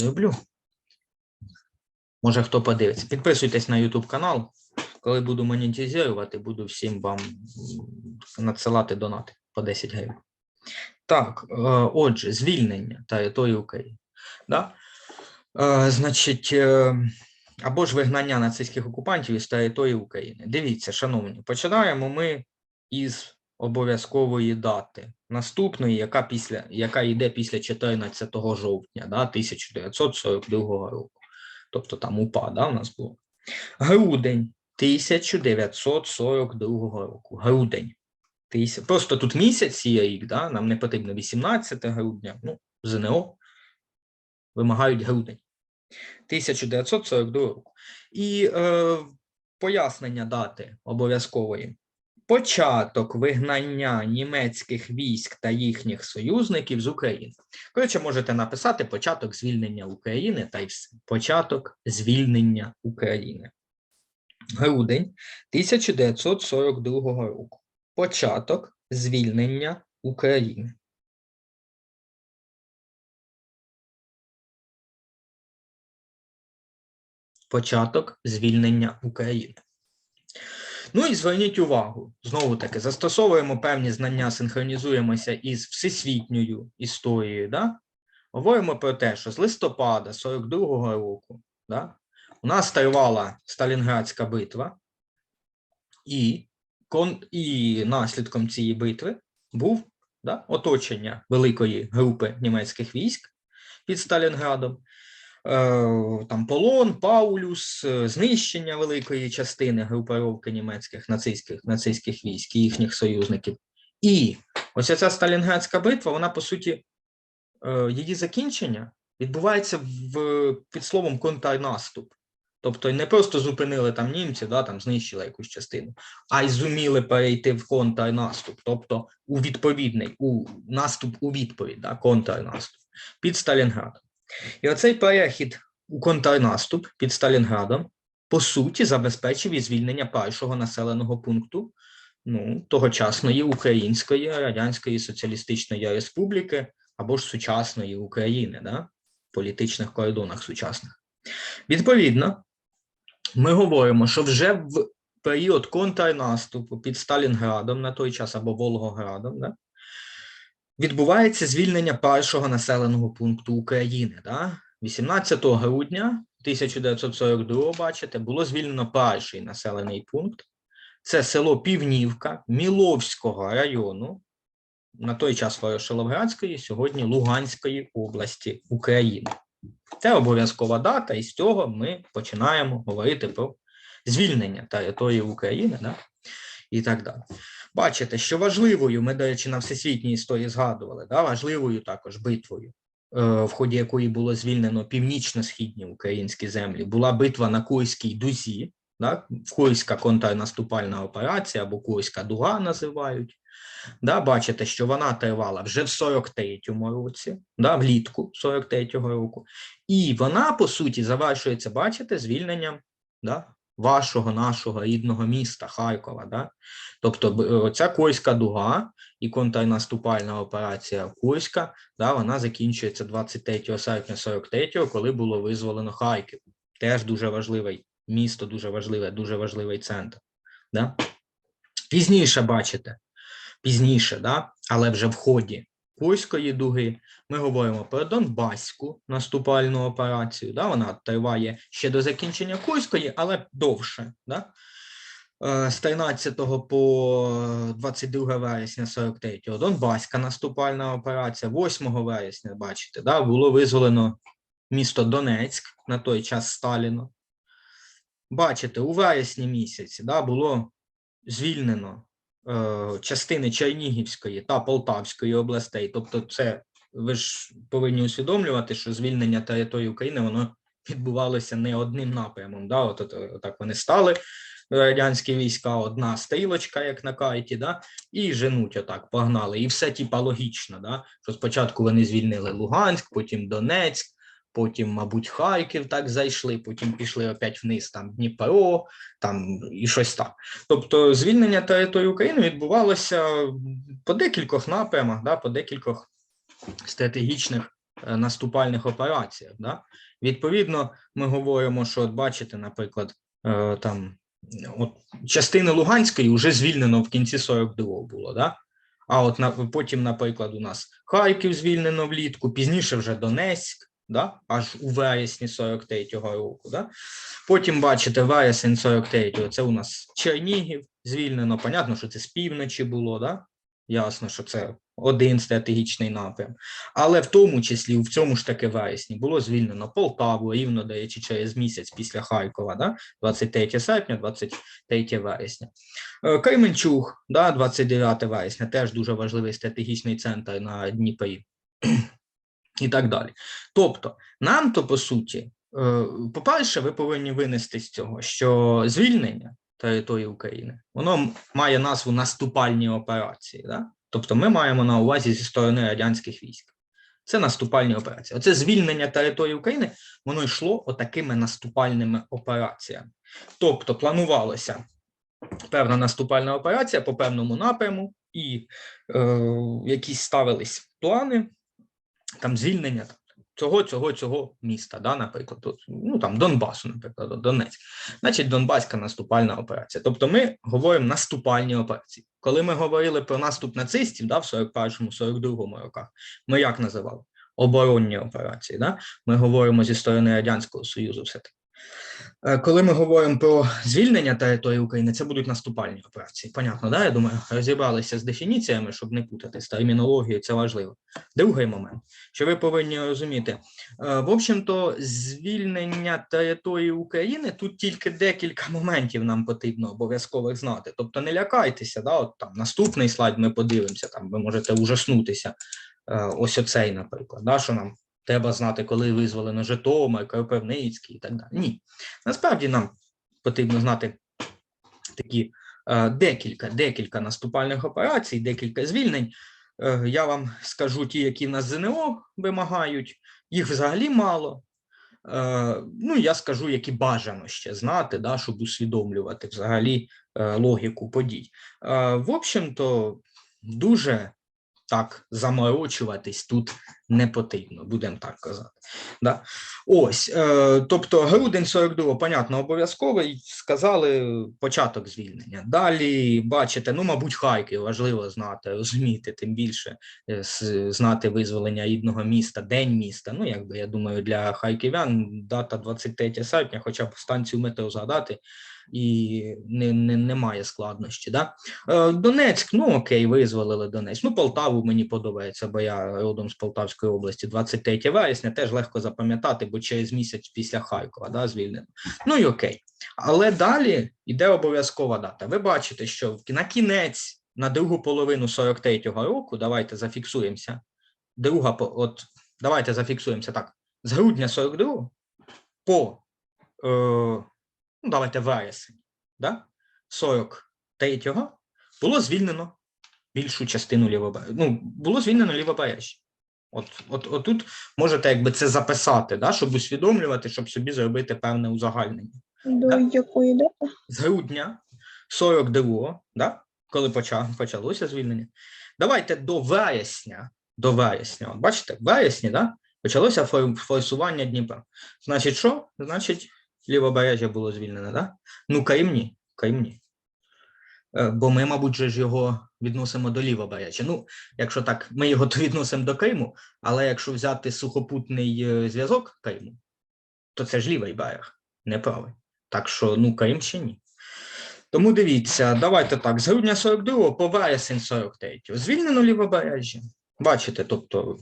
Люблю. Може, хто подивиться. Підписуйтесь на YouTube канал. Коли буду монетизувати, буду всім вам надсилати донати по 10 гривень. Так, е, отже, звільнення території України. Да? Е, Значить, е, або ж вигнання нацистських окупантів із території України. Дивіться, шановні, починаємо ми із обов'язкової дати наступної, яка після яка йде після 14 жовтня, да, 1942 року. Тобто там УПА, да, у нас було. Грудень 1942 року. Грудень. Просто тут місяць є рік, да? нам не потрібно 18 грудня. Ну, ЗНО вимагають грудень. 1942 року. І е, пояснення дати обов'язкової. Початок вигнання німецьких військ та їхніх союзників з України. Коротше, можете написати початок звільнення України та й все. Початок звільнення України. Грудень 1942 року. Початок звільнення України. Початок звільнення України. Ну і зверніть увагу, знову таки, застосовуємо певні знання, синхронізуємося із всесвітньою історією. Да? Говоримо про те, що з листопада 42-го року да, у нас тривала Сталінградська битва, і, кон, і наслідком цієї битви був да, оточення великої групи німецьких військ під Сталінградом, там полон, Паулюс, е, знищення великої частини групировки німецьких нацистських, нацистських військ і їхніх союзників. І ось ця Сталінградська битва, вона по суті, е, її закінчення відбувається в, під словом контрнаступ. Тобто не просто зупинили там німці, да, там знищили якусь частину, а й зуміли перейти в контрнаступ, тобто у відповідний, у наступ у відповідь, да, контрнаступ під Сталінградом. І оцей перехід у контрнаступ під Сталінградом, по суті, забезпечив і звільнення першого населеного пункту ну, тогочасної Української Радянської Соціалістичної Республіки або ж сучасної України, да, в політичних кордонах сучасних. Відповідно, ми говоримо, що вже в період контрнаступу під Сталінградом на той час або Волгоградом, да, відбувається звільнення першого населеного пункту України. Да? 18 грудня 1942, бачите, було звільнено перший населений пункт. Це село Півнівка Міловського району, на той час Ворошиловградської, сьогодні Луганської області України. Це обов'язкова дата, і з цього ми починаємо говорити про звільнення території України да? і так далі. Бачите, що важливою, ми, до речі, на всесвітній історії згадували, да? важливою також битвою, е, в ході якої було звільнено північно-східні українські землі, була битва на Курській дузі, да? Курська контрнаступальна операція або Курська дуга називають. Да, бачите, що вона тривала вже в 43-му році, да, влітку 43-го року, і вона, по суті, завершується, бачите, звільненням да, вашого, нашого рідного міста Харкова. Да? Тобто ця Курська дуга і контрнаступальна операція Курська, да, вона закінчується 23 серпня 43-го, коли було визволено Харків. Теж дуже важливе місто, дуже важливе, дуже важливий центр. Да? Пізніше бачите, пізніше, да? але вже в ході Курської дуги ми говоримо про Донбаську наступальну операцію. Да? Вона триває ще до закінчення Курської, але довше. Да? Е, З 13 по 22 вересня 43-го Донбаська наступальна операція, 8 вересня, бачите, да, було визволено місто Донецьк на той час Сталіно. Бачите, у вересні місяці да, було звільнено е, частини Чернігівської та Полтавської областей. Тобто, це ви ж повинні усвідомлювати, що звільнення території України воно відбувалося не одним напрямом. Да? От, от, так вони стали радянські війська, одна стрілочка, як на карті, да? і женуть отак, погнали. І все типа логічно, да? що спочатку вони звільнили Луганськ, потім Донецьк, потім, мабуть, Харків так зайшли, потім пішли опять вниз, там Дніпро, там і щось так. Тобто звільнення території України відбувалося по декількох напрямах, да, по декількох стратегічних е, наступальних операціях. Да? Відповідно, ми говоримо, що от бачите, наприклад, е, там от частини Луганської вже звільнено в кінці 42-го було. Да? А от на, потім, наприклад, у нас Харків звільнено влітку, пізніше вже Донецьк, да? аж у вересні 43-го року. Да? Потім бачите, вересень 43-го, це у нас Чернігів звільнено. Понятно, що це з півночі було, да? ясно, що це один стратегічний напрям. Але в тому числі в цьому ж таки вересні було звільнено Полтаву, рівно, до речі, через місяць після Харкова, да? 23 серпня, 23 вересня. Е, Кременчуг, да, 29 вересня, теж дуже важливий стратегічний центр на Дніпрі. І так далі. Тобто, нам то по суті, е, по-перше, ви повинні винести з цього, що звільнення території України воно має назву наступальні операції. Да? Тобто, ми маємо на увазі зі сторони радянських військ. Це наступальні операції. Оце звільнення території України, воно йшло отакими наступальними операціями. Тобто, планувалося певна наступальна операція по певному напряму, і е, якісь ставились плани там звільнення цього, цього, цього міста, да, наприклад, от, ну там Донбасу, наприклад, Донецьк. Значить, Донбаська наступальна операція. Тобто ми говоримо наступальні операції. Коли ми говорили про наступ нацистів да, в 41-му, 42-му роках, ми як називали? Оборонні операції. Да? Ми говоримо зі сторони Радянського Союзу все-таки. Е, Коли ми говоримо про звільнення території України, це будуть наступальні операції. Понятно, да? Я думаю, розібралися з дефініціями, щоб не путати з термінологією, це важливо. Другий момент, що ви повинні розуміти, е, в общем-то, звільнення території України тут тільки декілька моментів нам потрібно обов'язково знати. Тобто не лякайтеся, да? От там наступний слайд ми подивимося, там ви можете ужаснутися. Е, Ось оцей, наприклад, да? що нам треба знати, коли визволено Житомир, Кропивницький і так далі. Ні, насправді нам потрібно знати такі е, декілька, декілька наступальних операцій, декілька звільнень. Е, я вам скажу ті, які в нас ЗНО вимагають, їх взагалі мало. Е, ну, я скажу, які бажано ще знати, да, щоб усвідомлювати взагалі е, логіку подій. Е, в общем-то, дуже так заморочуватись тут не потрібно, будемо так казати. Да. Ось, е, тобто грудень 42, понятно, обов'язковий, сказали початок звільнення. Далі, бачите, ну, мабуть, Харків важливо знати, розуміти, тим більше е, знати визволення рідного міста, день міста. Ну, якби я думаю, для харків'ян дата 23 серпня, хоча б станцію метро згадати, і не, не, немає складнощі. Да? Е, Донецьк, ну окей, визволили Донецьк. Ну, Полтаву мені подобається, бо я родом з Полтавської області, 23 вересня, теж легко запам'ятати, бо через місяць після Харкова да, звільнено. Ну і окей. Але далі йде обов'язкова дата. Ви бачите, що на кінець, на другу половину 43-го року, давайте зафіксуємося. Друга, от давайте зафіксуємося так. З грудня 42 по е, ну, давайте вересень, да? 43-го було звільнено більшу частину лівобережжя. Ну, було звільнено лівобережжя. От, от, от тут можете якби це записати, да, щоб усвідомлювати, щоб собі зробити певне узагальнення. До Так. якої дати? З грудня 42-го, да, коли почалося звільнення, давайте до вересня, до вересня, от бачите, в вересні, да, почалося форсування Дніпра. Значить, що? Значить, лівобережжя було звільнене, да? Ну, Крим ні, Крим ні. Е, Бо ми, мабуть, ж його відносимо до лівобережжя. Ну, якщо так, ми його то відносимо до Криму, але якщо взяти сухопутний е, зв'язок Криму, то це ж лівий берег, не правий. Так що, ну, Крим ще ні. Тому дивіться, давайте так, з грудня 42 по вересень 43. Звільнено лівобережжя. Бачите, тобто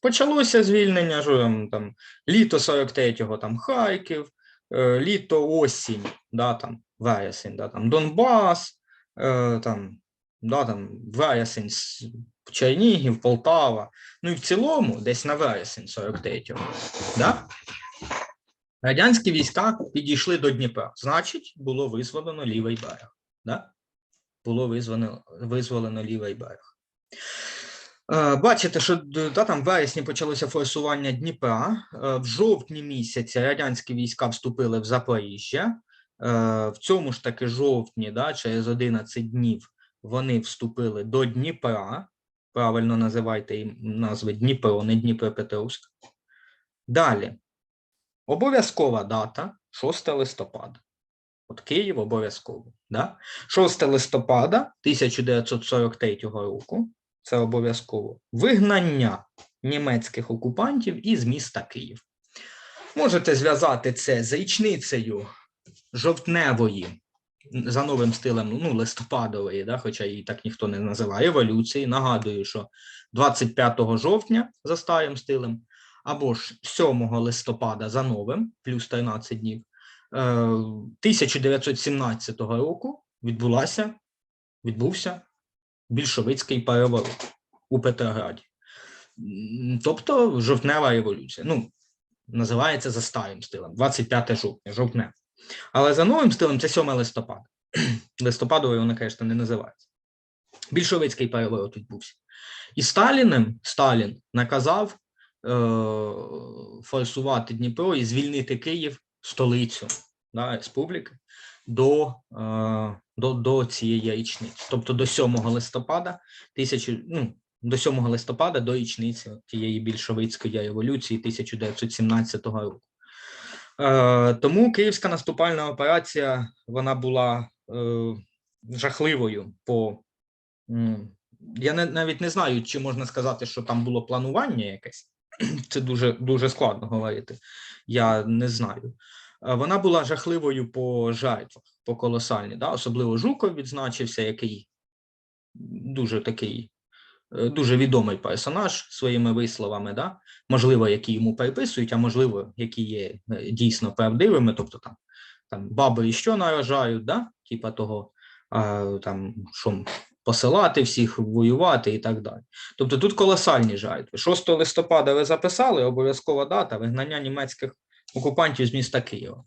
почалося звільнення, що там, літо 43-го, там Харків, е, літо осінь, да, там, вересень, да, там Донбас, там, да, там, вересень Чернігів, Полтава. Ну і в цілому, десь на вересень 43-го. Да? Радянські війська підійшли до Дніпра. Значить, було визволено лівий берег. Да? Було визволено, визволено лівий берег. Е, Бачите, що да, там в вересні почалося форсування Дніпра. Е, В жовтні місяці радянські війська вступили в Запоріжжя. Е, В цьому ж таки жовтні, да, через 11 днів, вони вступили до Дніпра. правильно називайте їм назви Дніпро, не Дніпропетровськ. Далі. Обов'язкова дата 6 листопада. От Київ обов'язково. Да? 6 листопада 1943 року. Це обов'язково вигнання німецьких окупантів із міста Київ. Можете зв'язати це з річницею жовтневої, за новим стилем, ну, листопадової, да, хоча її так ніхто не називає, революції. Нагадую, що 25 жовтня за старим стилем, або ж 7 листопада за новим, плюс 13 днів, е, 1917 року відбулася, відбувся більшовицький переворот у Петрограді. Тобто жовтнева революція. Ну, називається за старим стилем, 25 жовтня, жовтне. Але за новим стилем це 7 листопада. Листопадовий вона, звісно, не називається. Більшовицький переворот відбувся. І Сталіним Сталін наказав е, форсувати Дніпро і звільнити Київ, столицю да, республіки, до, е, до, до цієї річниці. Тобто до 7 листопада, тисячі, ну, до 7 листопада до річниці тієї більшовицької революції 1917 року. Е, тому київська наступальна операція вона була е, жахливою по. Я навіть не знаю, чи можна сказати, що там було планування якесь. Це дуже, дуже складно говорити. Я не знаю. Е, Вона була жахливою по жертвах, по колосальні. Да? Особливо Жуков відзначився, який дуже такий дуже відомий персонаж своїми висловами, да? можливо, які йому переписують, а можливо, які є е, дійсно правдивими, тобто там, там баби і що наражають, да? типа того, а, там, що посилати всіх, воювати і так далі. Тобто тут колосальні жертви. 6 листопада ви записали, обов'язкова дата вигнання німецьких окупантів з міста Києва.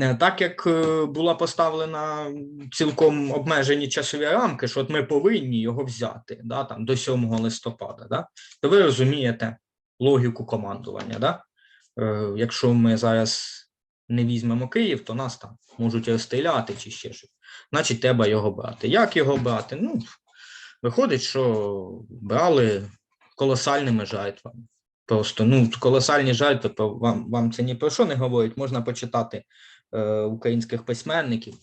Е, Так як е, була поставлена цілком обмежені часові рамки, що от ми повинні його взяти да, там, до 7 листопада, да, то ви розумієте логіку командування. Да? Е, Якщо ми зараз не візьмемо Київ, то нас там можуть розстріляти чи ще щось. Значить, треба його брати. Як його брати? Ну, виходить, що брали колосальними жертвами. Просто ну, колосальні жертви, вам, вам це ні про що не говорить. Можна почитати українських письменників,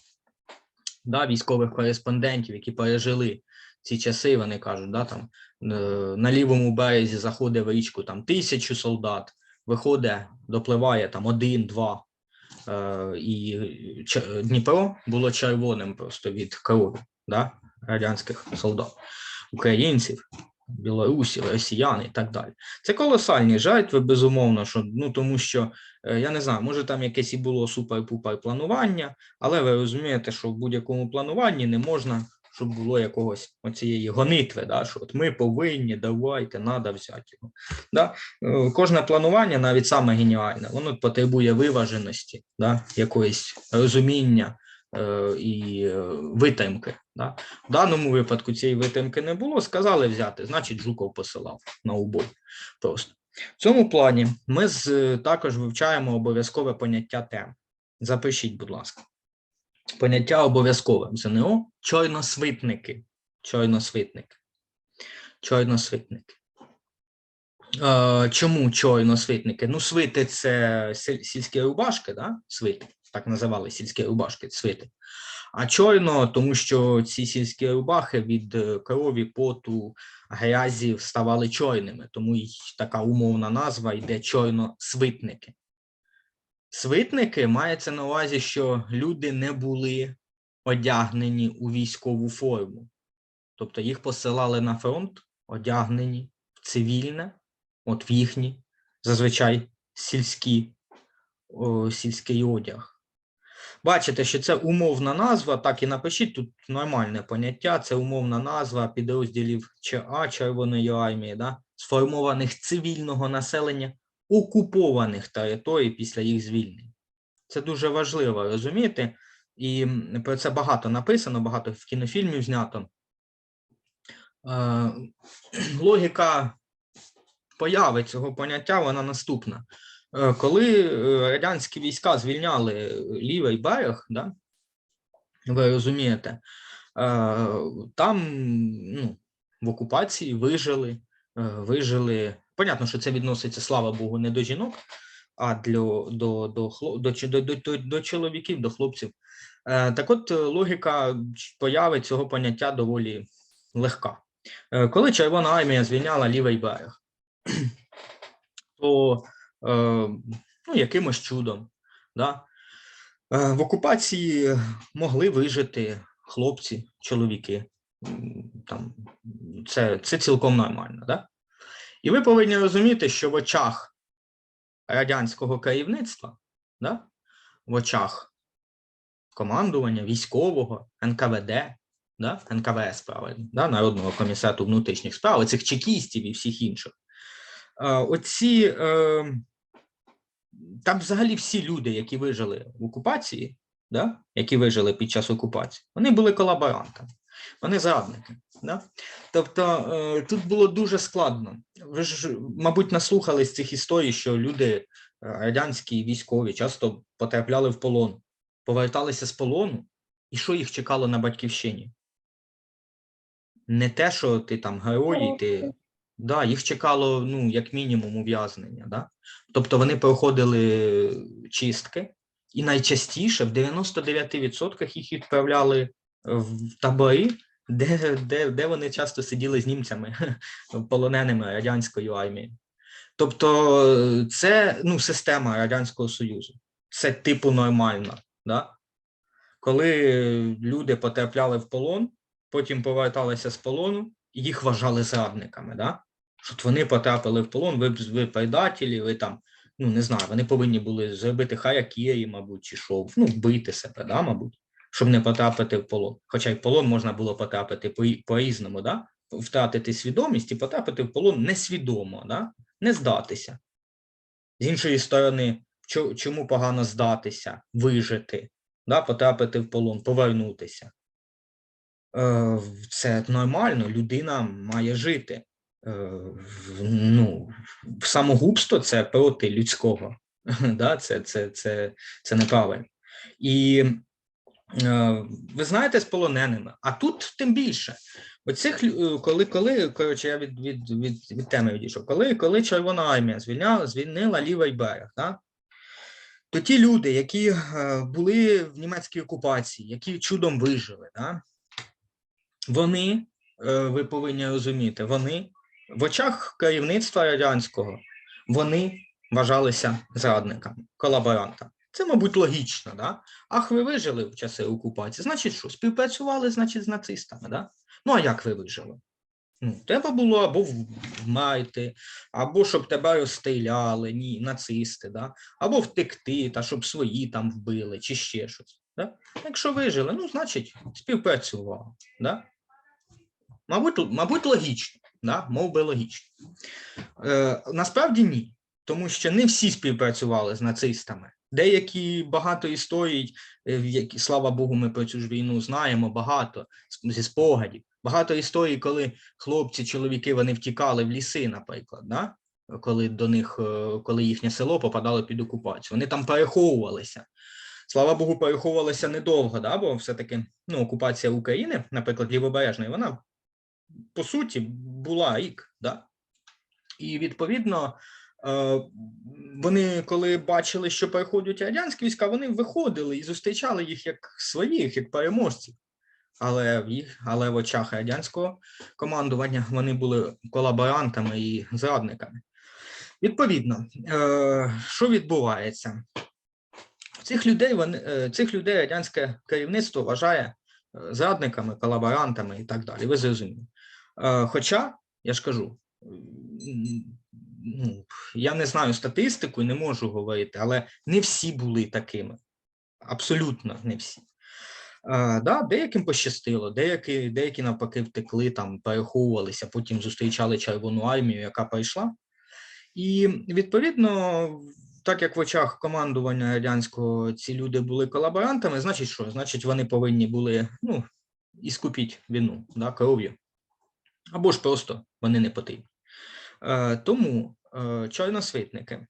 да, військових кореспондентів, які пережили ці часи. Вони кажуть, да, там, е, на лівому березі заходить в річку там, тисячу солдат, виходить, допливає там один-два. Е, і Дніпро було червоним просто від крові да, радянських солдат, українців, білорусів, росіян і так далі. Це колосальні жертви, безумовно, що ну тому що е, я не знаю, може там якесь і було супер-пупер планування, але ви розумієте, що в будь-якому плануванні не можна, щоб було якогось оцієї гонитви, да, що от ми повинні, давайте, треба взяти його. Да? Е, Кожне планування, навіть саме геніальне, воно потребує виваженості, да, якоїсь розуміння і е, витримки. Да? В даному випадку цієї витримки не було, сказали взяти, значить, Жуков посилав на убой. Просто. В цьому плані ми з, також вивчаємо обов'язкове поняття тем. Запишіть, будь ласка. Поняття обов'язкове ЗНО. Чорносвитники. Чорносвитники. Е, чому чорносвитники? Ну, свити це сільські рубашки, да? свити, так називали сільські рубашки, свити. А чорно, тому що ці сільські рубахи від е, крові, поту, грязі ставали чорними, тому й така умовна назва йде чорносвитники. Свитники мається на увазі, що люди не були одягнені у військову форму. Тобто їх посилали на фронт, одягнені в цивільне, от в їхні, зазвичай сільські, о, сільський одяг. Бачите, що це умовна назва, так і напишіть тут нормальне поняття. Це умовна назва підрозділів ЧА Червоної армії, да, сформованих цивільного населення окупованих територій після їх звільнення. Це дуже важливо розуміти, і про це багато написано, багато в кінофільмів знято. Е, логіка появи цього поняття вона наступна. Е, Коли е, радянські війська звільняли лівий берег, да, ви розумієте, е, там ну, в окупації вижили, е, вижили. Понятно, що це відноситься, слава Богу, не до жінок, а для, до, до, до, до, до, до, чоловіків, до хлопців. Е, Так от е, логіка появи цього поняття доволі легка. Е, Коли Червона армія звільняла лівий берег, то е, ну, якимось чудом да, е, в окупації могли вижити хлопці, чоловіки. Там, це, це цілком нормально. Да? І ви повинні розуміти, що в очах радянського керівництва, да, в очах командування військового, НКВД, да, НКВС, правильно, да, Народного комітету внутрішніх справ, цих чекістів і всіх інших. Оці е, там взагалі всі люди, які вижили в окупації, да, які вижили під час окупації, вони були колаборантами, вони зрадники. Да? Тобто е, тут було дуже складно. Ви ж, мабуть, наслухались цих історій, що люди е, радянські військові часто потрапляли в полон, поверталися з полону, і що їх чекало на батьківщині? Не те, що ти там герой, ти. Да, їх чекало, ну, як мінімум, ув'язнення. Да? Тобто вони проходили чистки, і найчастіше в 99% їх відправляли в табори, де, де, де вони часто сиділи з німцями, полоненими радянською армією. Тобто, це ну, система Радянського Союзу. Це типу нормально. Да? Коли люди потрапляли в полон, потім поверталися з полону, їх вважали зрадниками. Да? Що от вони потрапили в полон, ви, ви предателі, ви там, ну не знаю, вони повинні були зробити харакірі, мабуть, чи що, ну, вбити себе, да, мабуть, щоб не потрапити в полон. Хоча й в полон можна було потрапити по- по-різному, да? втратити свідомість і потрапити в полон несвідомо, да? не здатися. З іншої сторони, чому погано здатися, вижити, да? потрапити в полон, повернутися. Е, Це нормально, людина має жити. Е, Ну, самогубство це проти людського. Да? Це, це, це, це неправильно. І е, ви знаєте, з полоненими, а тут тим більше. Оцих, е, коли, коли коротше, я від, від, від, від теми відійшов, коли, коли Червона армія звільняла, звільнила лівий берег, да? то ті люди, які були в німецькій окупації, які чудом вижили, да? вони, ви повинні розуміти, вони в очах керівництва радянського вони вважалися зрадниками, колаборантами. Це, мабуть, логічно, да? Ах, ви вижили в часи окупації. Значить, що, співпрацювали, значить, з нацистами, да? Ну, а як ви вижили? Ну, треба було або вмерти, або щоб тебе розстріляли, ні, нацисти, да? або втекти, та щоб свої там вбили, чи ще щось. Да? Якщо вижили, ну, значить, співпрацювали. Да? Мабуть, мабуть, логічно, да? мов би логічно. Е, насправді ні, тому що не всі співпрацювали з нацистами. Деякі багато історій, е, які, слава Богу, ми про цю ж війну знаємо багато зі спогадів. Багато історій, коли хлопці, чоловіки вони втікали в ліси, наприклад, да? коли до них, е, коли їхнє село попадало під окупацію. Вони там переховувалися. Слава Богу, переховувалися недовго, да? бо все-таки ну, окупація України, наприклад, лівобережної, вона по суті була рік. Да? І відповідно, е, вони, коли бачили, що переходять радянські війська, вони виходили і зустрічали їх як своїх, як переможців. Але в їх, але в очах радянського командування вони були колаборантами і зрадниками. Відповідно, е, що відбувається? Цих людей вони е, цих людей радянське керівництво вважає зрадниками, колаборантами і так далі. Ви зрозуміли. Е, Хоча, я ж кажу, ну, я не знаю статистику не можу говорити, але не всі були такими. Абсолютно не всі. Е, да, деяким пощастило, деякі, деякі навпаки втекли, там переховувалися, потім зустрічали Червону армію, яка прийшла. І відповідно, так як в очах командування радянського ці люди були колаборантами, значить що? Значить, вони повинні були ну, іскупіть вину да, кров'ю. Або ж просто вони не потрібні. Е, тому е, чорносвітники,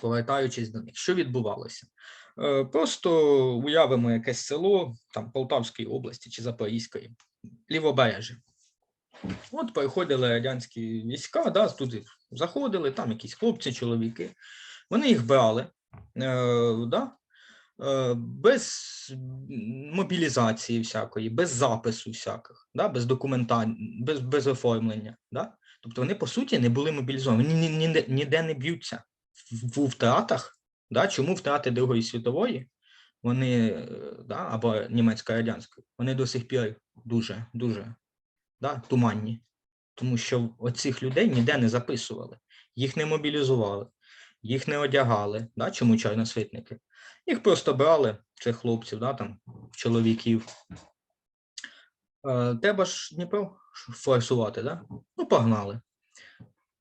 повертаючись до них, що відбувалося? Е, Просто уявимо якесь село там Полтавської області чи Запорізької, лівобережжя. От приходили радянські війська, да, туди заходили, там якісь хлопці, чоловіки. Вони їх брали, да, без мобілізації всякої, без запису всяких, да, без документа, без, без оформлення. Да. Тобто вони, по суті, не були мобілізовані, вони ні, ні, ніде- не б'ються в, в втратах. Да, чому втрати Другої світової? Вони е, да, або німецько-радянської, вони до сих пір дуже, дуже да, туманні. Тому що оцих людей ніде не записували, їх не мобілізували, їх не одягали. Да, чому чорносвітники? Їх просто брали, цих хлопців, да, там, чоловіків. Е, треба ж Дніпро форсувати, да? Ну, погнали.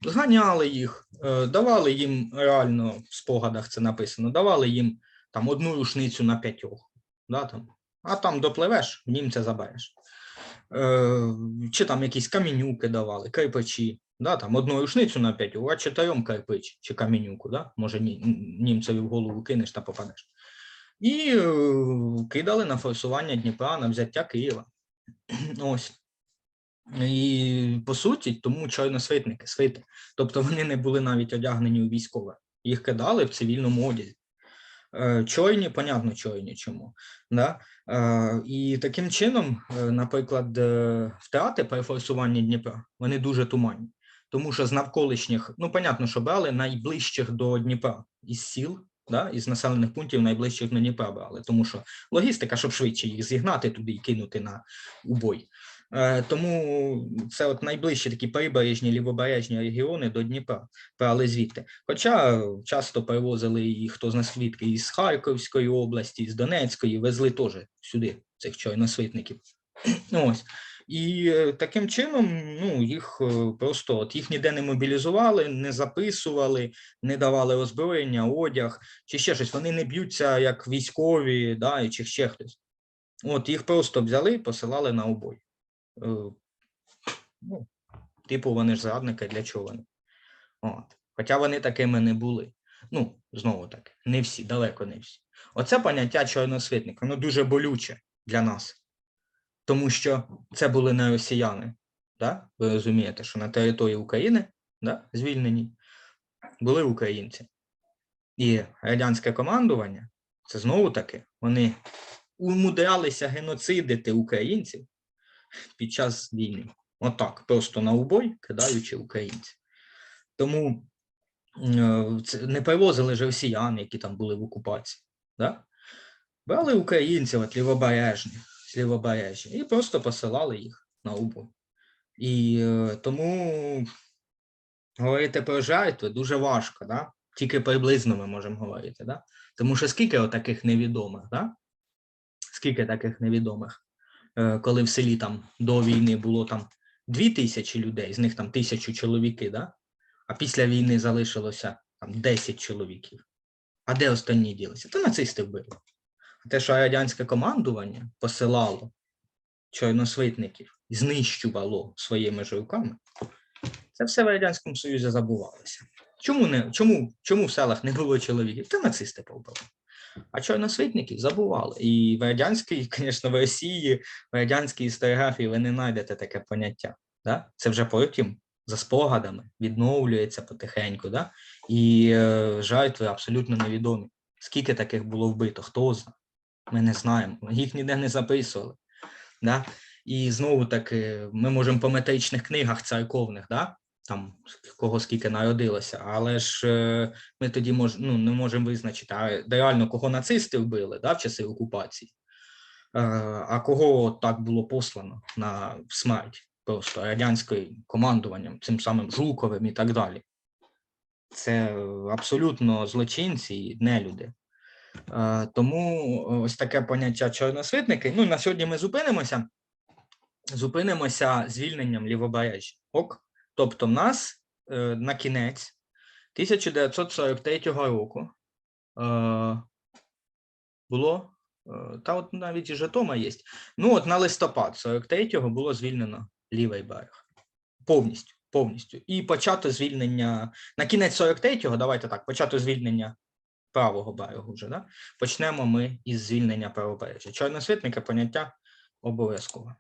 Зганяли їх, е, давали їм реально в спогадах це написано, давали їм там одну рушницю на п'ятьох. Да, там. А там допливеш, німця забереш. Е, чи там якісь камінюки давали, кирпичі. Да, там одну рушницю на п'ятьох, а чотирьом кирпич чи камінюку, да? може німцеві в голову кинеш та попадеш. І е, кидали на форсування Дніпра, на взяття Києва. Ось. І по суті, тому чорносвитники, свити. Тобто вони не були навіть одягнені у військове. Їх кидали в цивільному одязі. Е, Чорні, понятно, чорні чому. Да? Е, І таким чином, наприклад, втрати при форсуванні Дніпра вони дуже туманні. Тому що з навколишніх, ну, понятно, що брали найближчих до Дніпра із сіл, да, із населених пунктів найближчих до Дніпра брали, тому що логістика, щоб швидше їх зігнати туди і кинути на убой. Е, Тому це от найближчі такі прибережні лівобережні регіони до Дніпра брали звідти. Хоча часто перевозили їх хто зна звідки із Харківської області, з Донецької, везли теж сюди цих чорносвітників. Ось. І е, таким чином ну, їх е, просто от їх ніде не мобілізували, не записували, не давали озброєння, одяг чи ще щось. Вони не б'ються як військові, да, чи ще хтось. От їх просто взяли і посилали на обой. Е, Ну, типу, вони ж зрадники, для чого вони? От. Хоча вони такими не були. Ну, знову таки, не всі, далеко не всі. Оце поняття чорносвітник, воно дуже болюче для нас, тому що це були не росіяни. Да? Ви розумієте, що на території України да, звільнені були українці. І радянське командування, це знову таки, вони умудрялися геноцидити українців під час війни. Отак, просто на убой кидаючи українців. Тому е, не привозили ж росіян, які там були в окупації. Да? Брали українців от лівобережні, з лівобережжя, і просто посилали їх на убой. І е, тому говорити про жертви дуже важко, да? тільки приблизно ми можемо говорити. Да? Тому що скільки таких невідомих, да? скільки таких невідомих, е, коли в селі там до війни було там дві тисячі людей, з них там тисячу чоловіки, да? а після війни залишилося там 10 чоловіків. А де останні ділися? Та нацисти вбили. Те, що радянське командування посилало чорносвитників, і знищувало своїми ж руками, це все в Радянському Союзі забувалося. Чому, не, чому, чому в селах не було чоловіків? Та нацисти повбили. А чорносвітників забували. І в радянській, звісно, в Росії, в радянській історіографії ви не знайдете таке поняття. Да? Це вже потім за спогадами відновлюється потихеньку. Да? І е, жертви абсолютно невідомі. Скільки таких було вбито, хто знає? Ми не знаємо. Їх ніде не записували. Да? І знову таки, ми можемо по метричних книгах церковних, да? там кого скільки народилося, але ж е, ми тоді мож, ну, не можемо визначити, а реально кого нацисти вбили да, в часи окупації, е, а кого так було послано на смерть просто радянським командуванням, цим самим Жуковим і так далі. Це абсолютно злочинці і нелюди. Е, Тому ось таке поняття чорносвітники. Ну, на сьогодні ми зупинимося. Зупинимося звільненням лівобережжя. Ок. Тобто, в нас е, на кінець 1943 року е, було, е, та от навіть і Житома є. Ну, от на листопад 43-го було звільнено лівий берег. Повністю. Повністю. І почато звільнення на кінець 43-го, давайте так, почато звільнення правого берегу вже. Да? Почнемо ми із звільнення правобережжя. Чорносвітники поняття обов'язково.